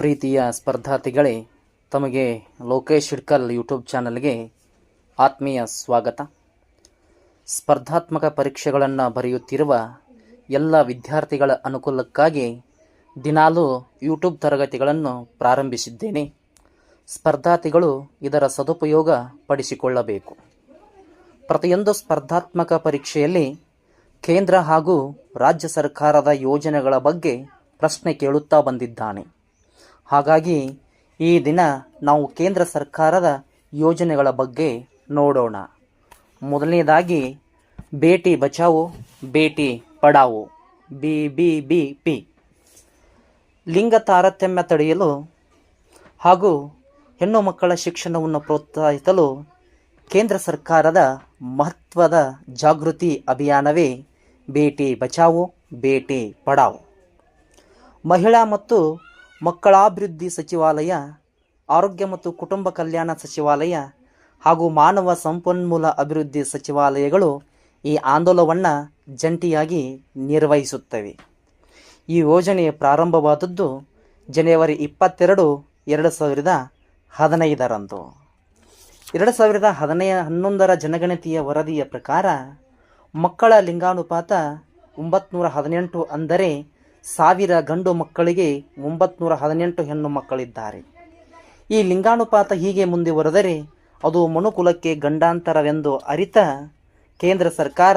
ಪ್ರೀತಿಯ ಸ್ಪರ್ಧಾರ್ಥಿಗಳೇ, ತಮಗೆ ಲೋಕೇಶ್ ಹಿಡ್ಕಲ್ ಯೂಟ್ಯೂಬ್ ಚಾನಲ್ಗೆ ಆತ್ಮೀಯ ಸ್ವಾಗತ. ಸ್ಪರ್ಧಾತ್ಮಕ ಪರೀಕ್ಷೆಗಳನ್ನು ಬರೆಯುತ್ತಿರುವ ಎಲ್ಲ ವಿದ್ಯಾರ್ಥಿಗಳ ಅನುಕೂಲಕ್ಕಾಗಿ ದಿನಾಲೂ ಯೂಟ್ಯೂಬ್ ತರಗತಿಗಳನ್ನು ಪ್ರಾರಂಭಿಸಿದ್ದೇನೆ. ಸ್ಪರ್ಧಾರ್ಥಿಗಳು ಇದರ ಸದುಪಯೋಗ ಪಡಿಸಿಕೊಳ್ಳಬೇಕು. ಪ್ರತಿಯೊಂದು ಸ್ಪರ್ಧಾತ್ಮಕ ಪರೀಕ್ಷೆಯಲ್ಲಿ ಕೇಂದ್ರ ಹಾಗೂ ರಾಜ್ಯ ಸರ್ಕಾರದ ಯೋಜನೆಗಳ ಬಗ್ಗೆ ಪ್ರಶ್ನೆ ಕೇಳುತ್ತಾ ಬಂದಿದ್ದಾನೆ. ಹಾಗಾಗಿ ಈ ದಿನ ನಾವು ಕೇಂದ್ರ ಸರ್ಕಾರದ ಯೋಜನೆಗಳ ಬಗ್ಗೆ ನೋಡೋಣ. ಮೊದಲನೇದಾಗಿ, Beti Bachao, Beti Padhao B B B P ಲಿಂಗ ತಾರತಮ್ಯ ತಡೆಯಲು ಹಾಗೂ ಹೆಣ್ಣು ಮಕ್ಕಳ ಶಿಕ್ಷಣವನ್ನು ಪ್ರೋತ್ಸಾಹಿಸಲು ಕೇಂದ್ರ ಸರ್ಕಾರದ ಮಹತ್ವದ ಜಾಗೃತಿ ಅಭಿಯಾನವೇ ಬೇಟಿ ಬಚಾವೋ, ಬೇಟಿ ಪಡಾವೋ. ಮಹಿಳಾ ಮತ್ತು ಮಕ್ಕಳಾಭಿವೃದ್ಧಿ ಸಚಿವಾಲಯ, ಆರೋಗ್ಯ ಮತ್ತು ಕುಟುಂಬ ಕಲ್ಯಾಣ ಸಚಿವಾಲಯ ಹಾಗೂ ಮಾನವ ಸಂಪನ್ಮೂಲ ಅಭಿವೃದ್ಧಿ ಸಚಿವಾಲಯಗಳು ಈ ಆಂದೋಲನವನ್ನು ಜಂಟಿಯಾಗಿ ನಿರ್ವಹಿಸುತ್ತವೆ. ಈ ಯೋಜನೆ ಪ್ರಾರಂಭವಾದದ್ದು ಜನವರಿ ಇಪ್ಪತ್ತೆರಡು, ಎರಡು ಸಾವಿರದ ಹದಿನೈದರಂದು. ಎರಡು ಸಾವಿರದ ಹದಿನೈ ಹನ್ನೊಂದರ ಜನಗಣತಿಯ ವರದಿಯ ಪ್ರಕಾರ ಮಕ್ಕಳ ಲಿಂಗಾನುಪಾತ ಒಂಬತ್ನೂರ ಹದಿನೆಂಟು ಅಂದರೆ ಸಾವಿರ ಗಂಡು ಮಕ್ಕಳಿಗೆ ಒಂಬತ್ನೂರ ಹದಿನೆಂಟು ಹೆಣ್ಣು ಮಕ್ಕಳಿದ್ದಾರೆ. ಈ ಲಿಂಗಾನುಪಾತ ಹೀಗೆ ಮುಂದುವರೆದರೆ ಅದು ಮನುಕುಲಕ್ಕೆ ಗಂಡಾಂತರವೆಂದು ಅರಿತ ಕೇಂದ್ರ ಸರ್ಕಾರ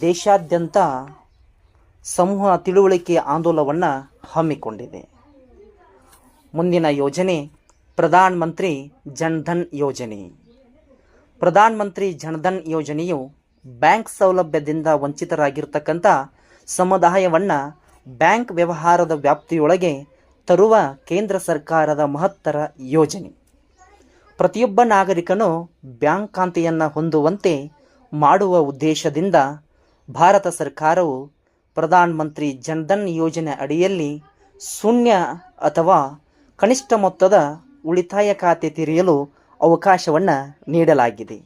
ದೇಶಾದ್ಯಂತ ಸಮೂಹ ತಿಳುವಳಿಕೆ ಆಂದೋಲನವನ್ನು ಹಮ್ಮಿಕೊಂಡಿದೆ. ಮುಂದಿನ ಯೋಜನೆ ಪ್ರಧಾನ ಮಂತ್ರಿ ಜನ್ಧನ್ ಯೋಜನೆ. ಪ್ರಧಾನ ಮಂತ್ರಿ ಜನ್ಧನ್ ಯೋಜನೆಯು ಬ್ಯಾಂಕ್ ಸೌಲಭ್ಯದಿಂದ ವಂಚಿತರಾಗಿರ್ತಕ್ಕಂಥ ಸಮುದಾಯವನ್ನು ಬ್ಯಾಂಕ್ ವ್ಯವಹಾರದ ವ್ಯಾಪ್ತಿಯೊಳಗೆ ತರುವ ಕೇಂದ್ರ ಸರ್ಕಾರದ ಮಹತ್ತರ ಯೋಜನೆ. ಪ್ರತಿಯೊಬ್ಬ ನಾಗರಿಕನು ಬ್ಯಾಂಕ್ ಖಾತೆಯನ್ನು ಹೊಂದುವಂತೆ ಮಾಡುವ ಉದ್ದೇಶದಿಂದ ಭಾರತ ಸರ್ಕಾರವು ಪ್ರಧಾನ ಮಂತ್ರಿ ಜನ್ಧನ್ ಯೋಜನೆ ಅಡಿಯಲ್ಲಿ ಶೂನ್ಯ ಅಥವಾ ಕನಿಷ್ಠ ಮೊತ್ತದ ಉಳಿತಾಯ ಖಾತೆ ತೆರೆಯಲು ಅವಕಾಶವನ್ನು ನೀಡಲಾಗಿದೆ.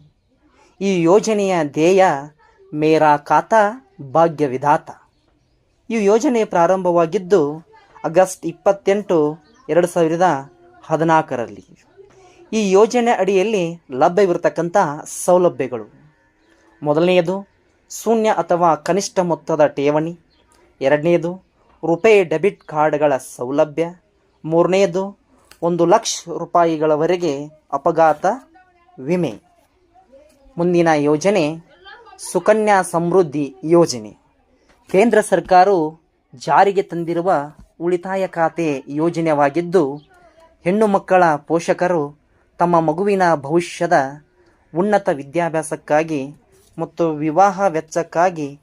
ಈ ಯೋಜನೆಯ ಧ್ಯೇಯ ಮೇರಾ ಖಾತಾ ಭಾಗ್ಯ ವಿಧಾತ ಈ ಯೋಜನೆ ಪ್ರಾರಂಭವಾಗಿದ್ದು ಆಗಸ್ಟ್ ಇಪ್ಪತ್ತೆಂಟು ಎರಡು ಸಾವಿರದ ಹದಿನಾಲ್ಕರಲ್ಲಿ. ಈ ಯೋಜನೆ ಅಡಿಯಲ್ಲಿ ಲಭ್ಯವಿರತಕ್ಕಂಥ ಸೌಲಭ್ಯಗಳು. ಮೊದಲನೆಯದು, ಶೂನ್ಯ ಅಥವಾ ಕನಿಷ್ಠ ಮೊತ್ತದ ಠೇವಣಿ. ಎರಡನೆಯದು, ರುಪೇ ಡೆಬಿಟ್ ಕಾರ್ಡ್ಗಳ ಸೌಲಭ್ಯ. ಮೂರನೆಯದು, ಒಂದು ಲಕ್ಷ ರೂಪಾಯಿಗಳವರೆಗೆ ಅಪಘಾತ ವಿಮೆ. ಮುಂದಿನ ಯೋಜನೆ ಸುಕನ್ಯಾ ಸಮೃದ್ಧಿ ಯೋಜನೆ. ಕೇಂದ್ರ ಸರ್ಕಾರವು ಜಾರಿಗೆ ತಂದಿರುವ ಉಳಿತಾಯ ಖಾತೆ ಯೋಜನೆವಾಗಿದ್ದು ಹೆಣ್ಣು ಮಕ್ಕಳ ಪೋಷಕರು ತಮ್ಮ ಮಗುವಿನ ಭವಿಷ್ಯದ ಉನ್ನತ ವಿದ್ಯಾಭ್ಯಾಸಕ್ಕಾಗಿ ಮತ್ತು ವಿವಾಹ ವೆಚ್ಚಕ್ಕಾಗಿ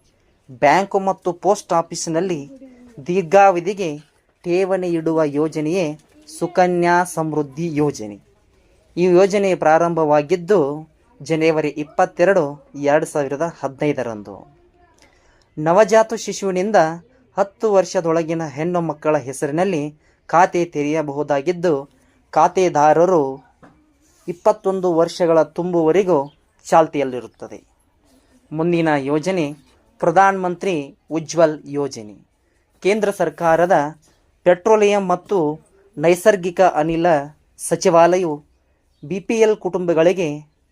ಬ್ಯಾಂಕು ಮತ್ತು ಪೋಸ್ಟ್ ಆಫೀಸಿನಲ್ಲಿ ದೀರ್ಘಾವಧಿಗೆ ಠೇವಣಿ ಇಡುವ ಯೋಜನೆಯೇ ಸುಕನ್ಯಾ ಸಮೃದ್ಧಿ ಯೋಜನೆ. ಈ ಯೋಜನೆ ಪ್ರಾರಂಭವಾಗಿದ್ದು, ಜನವರಿ ಇಪ್ಪತ್ತೆರಡು, ಎರಡು ಸಾವಿರದ ಹದಿನೈದರಂದು. ನವಜಾತ ಶಿಶುವಿನಿಂದ ಹತ್ತು ವರ್ಷದೊಳಗಿನ ಹೆಣ್ಣು ಮಕ್ಕಳ ಹೆಸರಿನಲ್ಲಿ ಖಾತೆ ತೆರೆಯಬಹುದಾಗಿದ್ದು, ಖಾತೆದಾರರು ಇಪ್ಪತ್ತೊಂದು ವರ್ಷಗಳ ತುಂಬುವರೆಗೂ ಚಾಲ್ತಿಯಲ್ಲಿರುತ್ತದೆ. ಮುಂದಿನ ಯೋಜನೆ ಪ್ರಧಾನ ಮಂತ್ರಿ ಉಜ್ವಲ್ ಯೋಜನೆ. ಕೇಂದ್ರ ಸರ್ಕಾರದ ಪೆಟ್ರೋಲಿಯಂ ಮತ್ತು ನೈಸರ್ಗಿಕ ಅನಿಲ ಸಚಿವಾಲಯವು ಬಿ ಪಿ ಎಲ್ ಕುಟುಂಬಗಳಿಗೆ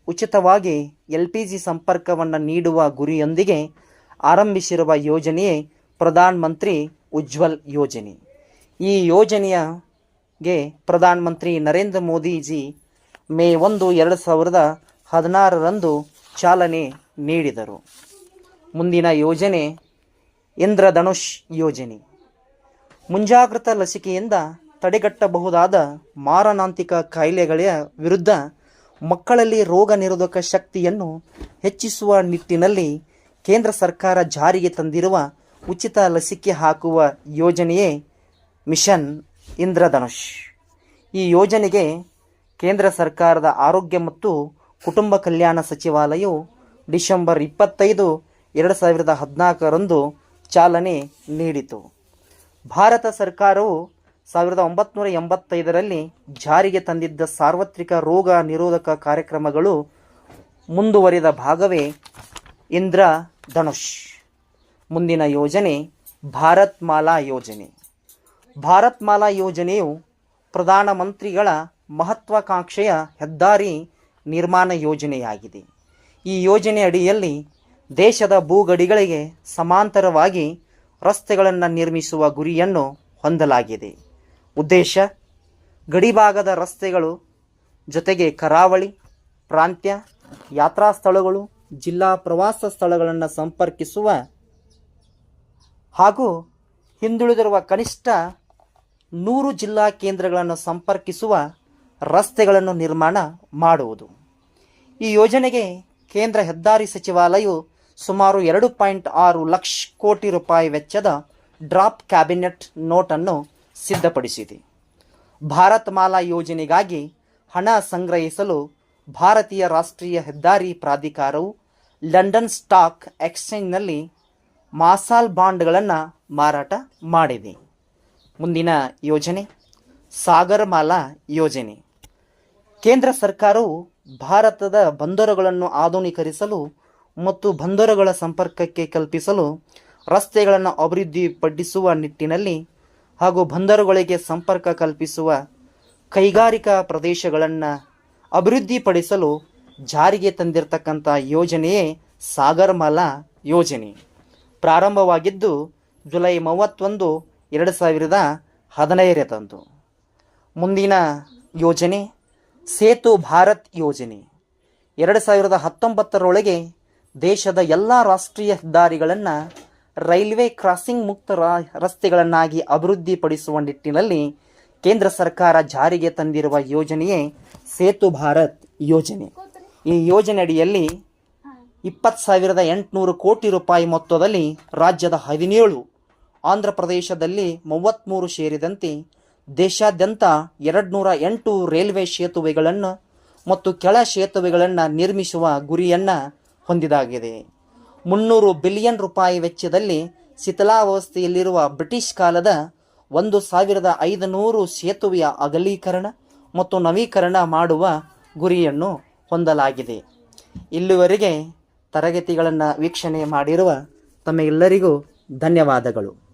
ಉಚಿತವಾಗಿ ಎಲ್ ಪಿ ಜಿ ಸಂಪರ್ಕವನ್ನು ನೀಡುವ ಗುರಿಯೊಂದಿಗೆ ಆರಂಭಿಸಿರುವ ಯೋಜನೆಯೇ ಪ್ರಧಾನ ಮಂತ್ರಿ ಉಜ್ವಲ್ ಯೋಜನೆ. ಈ ಯೋಜನೆಯಗೆ ಪ್ರಧಾನ ಮಂತ್ರಿ ನರೇಂದ್ರ ಮೋದಿಜಿ ಮೇ ಒಂದು ಎರಡು ಸಾವಿರದ ಹದಿನಾರರಂದು ಚಾಲನೆ ನೀಡಿದರು. ಮುಂದಿನ ಯೋಜನೆ ಇಂದ್ರಧನುಷ್ ಯೋಜನೆ. ಮುಂಜಾಗ್ರತಾ ಲಸಿಕೆಯಿಂದ ತಡೆಗಟ್ಟಬಹುದಾದ ಮಾರಣಾಂತಿಕ ಕಾಯಿಲೆಗಳ ವಿರುದ್ಧ ಮಕ್ಕಳಲ್ಲಿ ರೋಗ ನಿರೋಧಕ ಶಕ್ತಿಯನ್ನು ಹೆಚ್ಚಿಸುವ ನಿಟ್ಟಿನಲ್ಲಿ ಕೇಂದ್ರ ಸರ್ಕಾರ ಜಾರಿಗೆ ತಂದಿರುವ ಉಚಿತ ಲಸಿಕೆ ಹಾಕುವ ಯೋಜನೆಯೇ ಮಿಷನ್ ಇಂದ್ರಧನುಷ್. ಈ ಯೋಜನೆಗೆ ಕೇಂದ್ರ ಸರ್ಕಾರದ ಆರೋಗ್ಯ ಮತ್ತು ಕುಟುಂಬ ಕಲ್ಯಾಣ ಸಚಿವಾಲಯವು ಡಿಸೆಂಬರ್ ಇಪ್ಪತ್ತೈದು, ಎರಡು ಸಾವಿರದ ಹದಿನಾಲ್ಕರಂದು ಚಾಲನೆ ನೀಡಿತು. ಭಾರತ ಸರ್ಕಾರವು ಸಾವಿರದ ಒಂಬತ್ನೂರ ಎಂಬತ್ತೈದರಲ್ಲಿ ಜಾರಿಗೆ ತಂದಿದ್ದ ಸಾರ್ವತ್ರಿಕ ರೋಗ ನಿರೋಧಕ ಕಾರ್ಯಕ್ರಮಗಳು ಮುಂದುವರಿದ ಭಾಗವೇ ಇಂದ್ರ ಧನುಷ್. ಮುಂದಿನ ಯೋಜನೆ ಭಾರತ್ ಮಾಲಾ ಯೋಜನೆ. ಭಾರತ್ ಮಾಲಾ ಯೋಜನೆಯು ಪ್ರಧಾನಮಂತ್ರಿಗಳ ಮಹತ್ವಾಕಾಂಕ್ಷೆಯ ಹೆದ್ದಾರಿ ನಿರ್ಮಾಣ ಯೋಜನೆಯಾಗಿದೆ. ಈ ಯೋಜನೆ ಅಡಿಯಲ್ಲಿ ದೇಶದ ಭೂಗಡಿಗಳಿಗೆ ಸಮಾಂತರವಾಗಿ ರಸ್ತೆಗಳನ್ನು ನಿರ್ಮಿಸುವ ಗುರಿಯನ್ನು ಹೊಂದಲಾಗಿದೆ. ಉದ್ದೇಶ ಗಡಿಭಾಗದ ರಸ್ತೆಗಳು, ಜೊತೆಗೆ ಕರಾವಳಿ, ಪ್ರಾಂತ್ಯ, ಯಾತ್ರಾ ಸ್ಥಳಗಳು ಜಿಲ್ಲಾ ಪ್ರವಾಸ ಸ್ಥಳಗಳನ್ನು ಸಂಪರ್ಕಿಸುವ ಹಾಗೂ ಹಿಂದುಳಿದಿರುವ ಕನಿಷ್ಠ ನೂರು ಜಿಲ್ಲಾ ಕೇಂದ್ರಗಳನ್ನು ಸಂಪರ್ಕಿಸುವ ರಸ್ತೆಗಳನ್ನು ನಿರ್ಮಾಣ ಮಾಡುವುದು. ಈ ಯೋಜನೆಗೆ ಕೇಂದ್ರ ಹೆದ್ದಾರಿ ಸಚಿವಾಲಯವು ಸುಮಾರು ಎರಡು ಪಾಯಿಂಟ್ ಆರು ಲಕ್ಷ ಕೋಟಿ ರೂಪಾಯಿ ವೆಚ್ಚದ ಡ್ರಾಪ್ ಕ್ಯಾಬಿನೆಟ್ ನೋಟನ್ನು ಸಿದ್ಧಪಡಿಸಿದೆ. ಭಾರತ್ ಮಾಲಾ ಯೋಜನೆಗಾಗಿ ಹಣ ಸಂಗ್ರಹಿಸಲು ಭಾರತೀಯ ರಾಷ್ಟ್ರೀಯ ಹೆದ್ದಾರಿ ಪ್ರಾಧಿಕಾರವು ಲಂಡನ್ ಸ್ಟಾಕ್ ಎಕ್ಸ್ಚೇಂಜ್ನಲ್ಲಿ ಮಾಸಾಲ್ ಬಾಂಡ್ಗಳನ್ನು ಮಾರಾಟ ಮಾಡಿದೆ. ಮುಂದಿನ ಯೋಜನೆ, ಸಾಗರಮಾಲಾ ಯೋಜನೆ. ಕೇಂದ್ರ ಸರ್ಕಾರವು ಭಾರತದ ಬಂದರುಗಳನ್ನು ಆಧುನೀಕರಿಸಲು ಮತ್ತು ಬಂದರುಗಳ ಸಂಪರ್ಕಕ್ಕೆ ಕಲ್ಪಿಸಲು ರಸ್ತೆಗಳನ್ನು ಅಭಿವೃದ್ಧಿಪಡಿಸುವ ನಿಟ್ಟಿನಲ್ಲಿ ಹಾಗೂ ಬಂದರುಗಳಿಗೆ ಸಂಪರ್ಕ ಕಲ್ಪಿಸುವ ಕೈಗಾರಿಕಾ ಪ್ರದೇಶಗಳನ್ನು ಅಭಿವೃದ್ಧಿಪಡಿಸಲು ಜಾರಿಗೆ ತಂದಿರತಕ್ಕಂಥ ಯೋಜನೆಯೇ ಸಾಗರಮಾಲಾ ಯೋಜನೆ. ಪ್ರಾರಂಭವಾಗಿದ್ದು ಜುಲೈ ಮೂವತ್ತೊಂದು, ಎರಡು ಸಾವಿರದ ಹದಿನೈದರಂದು ಮುಂದಿನ ಯೋಜನೆ ಸೇತು ಭಾರತ್ ಯೋಜನೆ. ಎರಡು ಸಾವಿರದ ಹತ್ತೊಂಬತ್ತರೊಳಗೆ ದೇಶದ ಎಲ್ಲ ರಾಷ್ಟ್ರೀಯ ಹೆದ್ದಾರಿಗಳನ್ನು ರೈಲ್ವೆ ಕ್ರಾಸಿಂಗ್ ಮುಕ್ತ ರಸ್ತೆಗಳನ್ನಾಗಿ ಅಭಿವೃದ್ಧಿಪಡಿಸುವ ನಿಟ್ಟಿನಲ್ಲಿ ಕೇಂದ್ರ ಸರ್ಕಾರ ಜಾರಿಗೆ ತಂದಿರುವ ಯೋಜನೆಯೇ ಸೇತು ಭಾರತ್ ಯೋಜನೆ. ಈ ಯೋಜನೆ ಅಡಿಯಲ್ಲಿ ಇಪ್ಪತ್ತು ಸಾವಿರದ ಎಂಟುನೂರು ಕೋಟಿ ರೂಪಾಯಿ ಮೊತ್ತದಲ್ಲಿ ರಾಜ್ಯದ ಹದಿನೇಳು ಆಂಧ್ರ ಪ್ರದೇಶದಲ್ಲಿ ಮೂವತ್ತ್ಮೂರು ಸೇರಿದಂತೆ ದೇಶಾದ್ಯಂತ ಎರಡು ನೂರ ಎಂಟು ರೈಲ್ವೆ ಸೇತುವೆಗಳನ್ನು ಮತ್ತು ಕೆಳ ಸೇತುವೆಗಳನ್ನು ನಿರ್ಮಿಸುವ ಗುರಿಯನ್ನು ಹೊಂದಿದಾಗಿದೆ. ಮುನ್ನೂರು ಬಿಲಿಯನ್ ರೂಪಾಯಿ ವೆಚ್ಚದಲ್ಲಿ ಶಿಥಿಲಾವಸ್ಥೆಯಲ್ಲಿರುವ ಬ್ರಿಟಿಷ್ ಕಾಲದ ಒಂದು ಸಾವಿರದ ಐದುನೂರು ಸೇತುವೆಯ ಅಗಲೀಕರಣ ಮತ್ತು ನವೀಕರಣ ಮಾಡುವ ಗುರಿಯನ್ನು ಹೊಂದಲಾಗಿದೆ. ಇಲ್ಲಿವರೆಗೆ ತರಗತಿಗಳನ್ನು ವೀಕ್ಷಣೆ ಮಾಡಿರುವ ತಮ್ಮೆಲ್ಲರಿಗೂ ಧನ್ಯವಾದಗಳು.